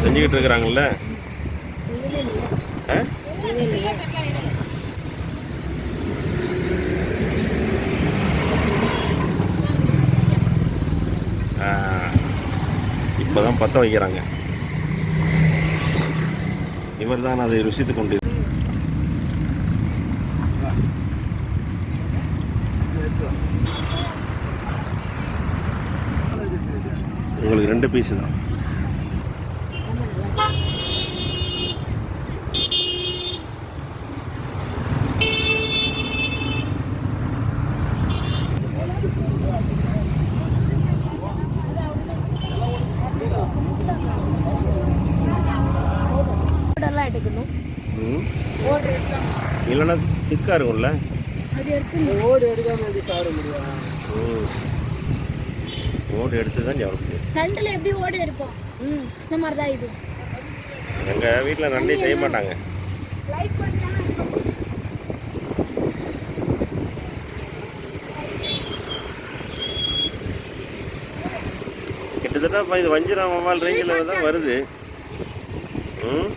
செஞ்சுக்கிட்டு இருக்கிறாங்கல்ல? ஆ? இப்போ தான் பற்ற வைக்கிறாங்க. இவர் தான் அதை ருசித்துக் கொண்டு உங்களுக்கு ரெண்டு பீஸ் தான் Thank you. இல்லைன்னா திக்காக இருக்கும்ல? அது எடுத்து ஓடு எடுக்காம எப்படி சாப்பிட முடியும்? ஓடு எடுத்து தான் சாப்பிட முடியும். நண்டில் எப்படி ஓடு எடுப்போம்? ம் இந்த மாதிரி தான் இது. எங்கள் வீட்டில் நண்டே செய்ய மாட்டாங்க. லைட் பண்ணா கிட்டத்தட்ட இது வஞ்சிரம் வவ்வால் ரேஞ்சில் தான் வருது. ம்.